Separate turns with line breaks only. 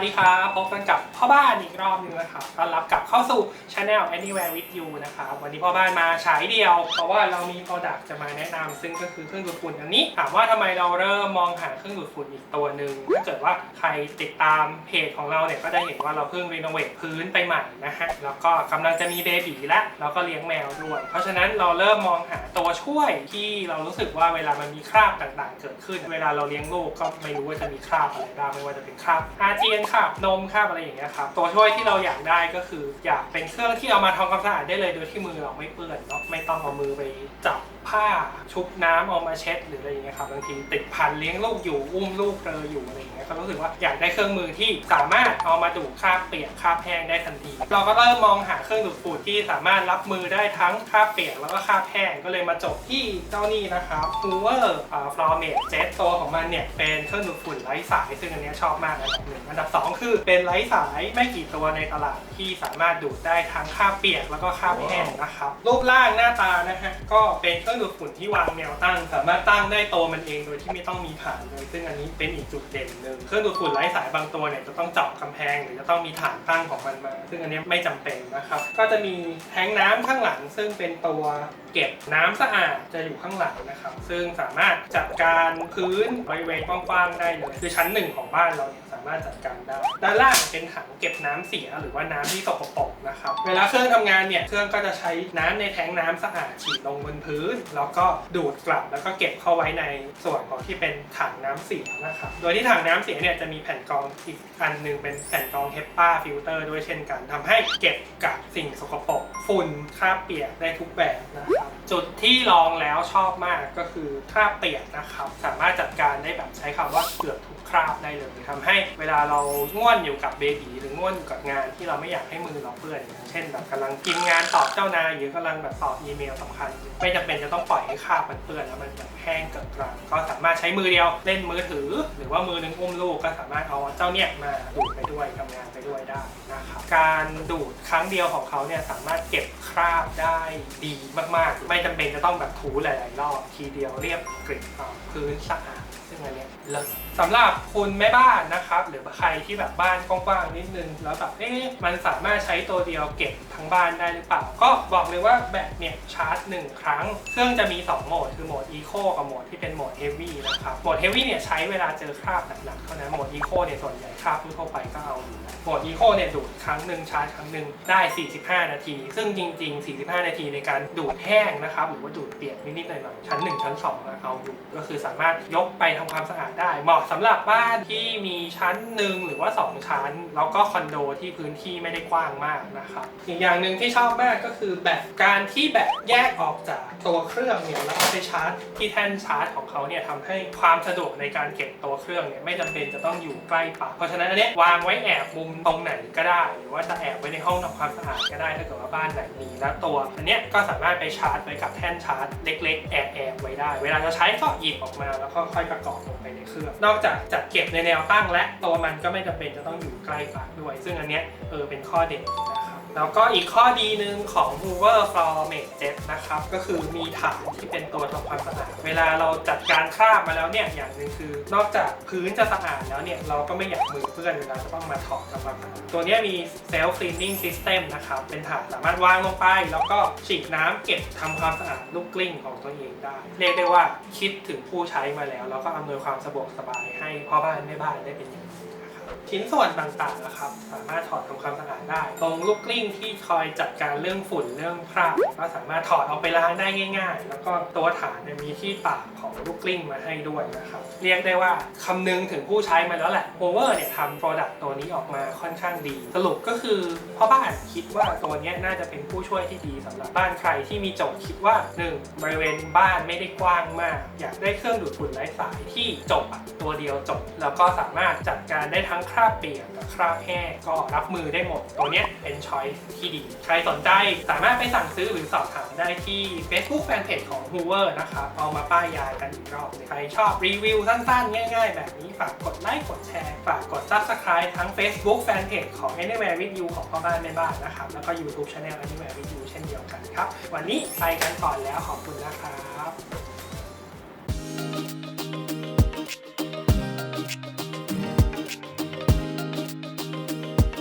วัสดีครับพบกันกับพ่อบ้านอีกรอบหนึงนะครับต้อนรับกลับเข้าสู่ Channel Anywhere with you นะครับวันนี้พ่อบ้านมาฉายเดียว เพราะว่าเรามี Product จะมาแนะนำซึ่งก็คือเครื่องดูดฝุ่นอันนี้ ถามว่าทำไมเราเริ่มมองหาเครื่องดูดฝุ่นอีกตัวหนึ่งถ้าเกิดว่าใครติดตามเพจของเราเนี่ยก็ได้เห็นว่าเราเพิ่งรีโนเวทพื้นไปใหม่นะฮะแล้วก็กำลังจะมีเบบีและแล้วก็เลี้ยงแมวด้วยเพราะฉะนั้นเราเริ่มมองหาตัวช่วยที่เรารู้สึกว่าเวลามันมีคราบต่างๆ เกิดขึ้น เวลาเราเลี้ยงลูกก็ไม่รู้ว่าจะมีคราบอะไรบ้างไม่ว่าจะเป็นคราบอาเจียนคราบนมคราบอะไรอย่างเงี้ยครับตัวช่วยที่เราอยากได้ก็คือ อยากเป็นเครื่องที่เอามาทำความสะอาดได้เลยโดยที่มือเราไม่เปื้อนเนาะไม่ต้องเอามือไปจับผ้าชุบน้ำเอามาเช็ดหรืออะไรอย่างเงี้ยครับบางทีติดพันเลี้ยงลูกอยู่อุ้มลูกเรออยู่อะไรอย่างเงี้ยก็รู้สึกว่าอยากได้เครื่องมือที่สามารถเอามาดูดคราบเปียกคราบแห้งได้ทันที เราก็เริ่มมองหาเครื่องดูดฝุ่นที่สามารถรับมือได้ทั้งคราบเปียกแล้วก็คราบแห้งก็เลยมาจบที่เจ้านี่นะครับ Hoover อ่า Floor Mate Jet ตัวของมันเนี่ยเป็นเครื่องดูดฝุ่นไร้สาย ซึ่งอันนี้ชอบมากอันดับหนึ่งอันดับสองคือเป็นไร้สายไม่กี่ตัวในตลาดที่สามารถดูดได้ทั้งคราบเปียกแล้วก็คราบแห้งนะครับรูปร่างหน้าตานะฮะก็เป็นเครื่องดูดฝุ่นที่วางแนวตั้ง สามารถตั้งได้ตัวมันเองโดยที่ไม่ต้องมีฐานเลยซึ่งอันนี้เป็นอีกจุดเด่นหนึ่งเครื่องดูดฝุ่นไร้สายบางตัวเนี่ยจะต้องเจาะกำแพง หรือจะต้องมีฐานตั้งของมันมา ซึ่งอันนี้ไม่จำเป็นนะครับก็จะมีแทงน้ำข้างหลัง ซึ่งเป็นตัวเก็บน้ำสะอาดจะอยู่ข้างหลังนะครับซึ่งสามารถจัดการพื้นบริเวณกว้างๆได้เลย คือชั้นหนึ่งของบ้านเราเนี่ยามารถจัดการได้ ด้านล่างเป็นถังเก็บน้ำเสียหรือว่าน้ำที่สกปรกนะครับ เวลาเครื่องทำงานเนี่ย เครื่องก็จะใช้น้ำในแทงน้ำสะอาดฉีดลงบนพื้น แล้วก็ดูดกลับแล้วก็เก็บเข้าไว้ในส่วนของที่เป็นถังน้ำเสียนะครับ โดยที่ถังน้ำเสียเนี่ยจะมีแผ่นกรองอีกอันหนึ่งเป็นแผ่นกรองเฮปปาฟิลเตอร์ด้วยเช่นกันทำให้เก็บกับสิ่งสกปรกฝุ่นคราบเปียกได้ทุกแบบนะครับจุดที่ลองแล้วชอบมากก็คือคราบเปียกนะครับ สามารถจัดการได้แบบใช้คำว่าเกือบทุกคราบได้เลยทำให้เวลาเราง่วนอยู่กับเบบีหรือง่วนอยู่กับงานที่เราไม่อยากให้มือเราเปื้อนอย่างเช่นแบบกำลังพิมพ์งานตอบเจ้านายหรือกำลังแบบตอบอีเมลสำคัญ ไม่จำเป็นจะต้องปล่อยให้คราบมันเปื้อนแล้วมันแบบแห้งเกิดกลางก็สามารถใช้มือเดียวเล่นมือถือ หรือว่ามือหนึงอุ้มลูกก็สามารถเอาเจ้าเนี่ยมาดูดไปด้วยทำงานไปด้วยได้นะครับการดูดครั้งเดียวของเขาเนี่ยสามารถเก็บคราบได้ดีมากๆ ไม่จำเป็นจะต้องแบบถูหลายๆรอบทีเดียวเรียบกริบเอาพื้นสะอาด งอันเนี้ยเลิศสำหรับคุณแม่บ้านนะครับ หรือใครที่แบบบ้านกว้างๆนิดนึง แล้วแบบเอ๊ะมันสามารถใช้ตัวเดียวเก็บทั้งบ้านได้หรือเปล่า ก็บอกเลยว่าแบตเนี่ยชาร์จ 1 ครั้ง เครื่องจะมี 2 โหมด คือโหมด Eco กับโหมดที่เป็นโหมด Heavy นะครับ โหมด Heavy เนี่ยใช้เวลาเจอคราบหนักๆเท่านั้น โหมด Eco เนี่ยส่วนใหญ่คราบทั่วไปก็เอาอยู่โหมด Eco เนี่ยดูดครั้งหนึ่งชาร์จครั้งหนึ่งได้ 45 นาที ซึ่งจริง ๆ 45 นาทีในการดูดแห้งนะครับหรือว่าดูดเปียกนิดๆหน่อยๆชั้น 1 ชั้น2เอาอยู่ก็คือสามารถยกไปทำความสะอาดได้ เหมาะสำหรับบ้านที่มีชั้นหนึ่งหรือว่า 2 ชั้น แล้วก็คอนโดที่พื้นที่ไม่ได้กว้างมากนะครับอีกอย่างหนึ่งที่ชอบมากก็คือแบตการที่แบตแยกออกจากตัวเครื่องเนี่ยแล้วเอาไปชาร์จที่แท่นชาร์จของเขาเนี่ยทำให้ความสะดวกในการเก็บตัวเครื่องเนี่ยไม่จำเป็นจะต้องอยู่ใกล้ปากเพราะฉะนั้นอันเนี้ยวางไว้แอบมุมตรงไหนก็ได้ หรือว่าจะแอบไว้ในห้องทำความสะอาดก็ได้ถ้าเกิดว่าบ้านไหนมีแล้วตัว อันเนี้ยก็สามารถไปชาร์จไว้กับแท่นชาร์จเล็ก ๆ แอบแอบๆไว้ได้ เวลาจะใช้ก็หยิบออกมาแล้วก็ค่อยประกอบลงไปในเครื่อง นอกจากจัดเก็บในแนวตั้งและตัวมันก็ไม่จำเป็นจะต้องอยู่ใกล้ปากด้วย ซึ่งอันเนี้ยเออเป็นข้อเด่นนะครับ แล้วก็อีกข้อดีหนึ่งของ Hoover Floor Mate Jet นะครับ ก็คือมีฐานที่เป็นตัวทำความสะอาด เวลาเราจัดการคราบมาแล้วเนี่ย อย่างหนึ่งคือนอกจากพื้นจะสะอาดแล้วเนี่ย เราก็ไม่อยากมือเปื้อนเวลาจะต้องมาถอดทำความสะอาดตัวนี้มี Self Cleaning System นะครับ เป็นฐานสามารถวางลงไป แล้วก็ฉีดน้ำเก็บทำความสะอาดลูกกลิ้งของตัวเองได้ เรียกได้ว่าคิดถึงผู้ใช้มาแล้ว แล้วก็อำนวยความสะดวกสบายให้พ่อบ้านแม่บ้านได้เป็นอย่างดี ชิ้นส่วนต่างๆนะครับ สามารถถอดทำความสะอาดได้ ตรงลูกกลิ้งที่คอยจัดการเรื่องฝุ่นเรื่องคราบก็สามารถถอดออกไปล้างได้ง่าย ๆ แล้วก็ตัวฐานเนี่ยมีที่ปากของลูกกลิ้งมาให้ด้วยนะครับ เรียกได้ว่าคำนึงถึงผู้ใช้มาแล้วแหละ Power เนี่ยทำโปรดักต์ตัวนี้ออกมาค่อนข้างดี สรุปก็คือพ่อบ้านคิดว่าตัวนี้น่าจะเป็นผู้ช่วยที่ดีสำหรับบ้านใครที่มีโจทย์คิดว่า 1. บริเวณบ้านไม่ได้กว้างมาก อยากได้เครื่องดูดฝุ่นไร้สายที่จบอะตัวเดียวจบ แล้วก็สามารถจัดการได้ทั้งคราราบเปียกกับคราบแห้งก็รับมือได้หมด ตัวเนี้ยเป็นช้อยที่ดี ใครสนใจสามารถไปสั่งซื้อหรือสอบถามได้ที่ Facebook Fanpage ของ Hoover นะครับ เอามาป้ายยากันอีกรอบใครชอบรีวิวสั้นๆ ง่ายๆ แบบนี้ฝากกดไลค์กดแชร์ฝากกด Subscribe ทั้ง Facebook Fanpage ของ Anywhere with you ของพ่อบ้านแม่บ้านนะครับ แล้วก็ YouTube Channel Anywhere with you เช่นเดียวกันครับ วันนี้ไปกันก่อนแล้วขอบคุณนะครับ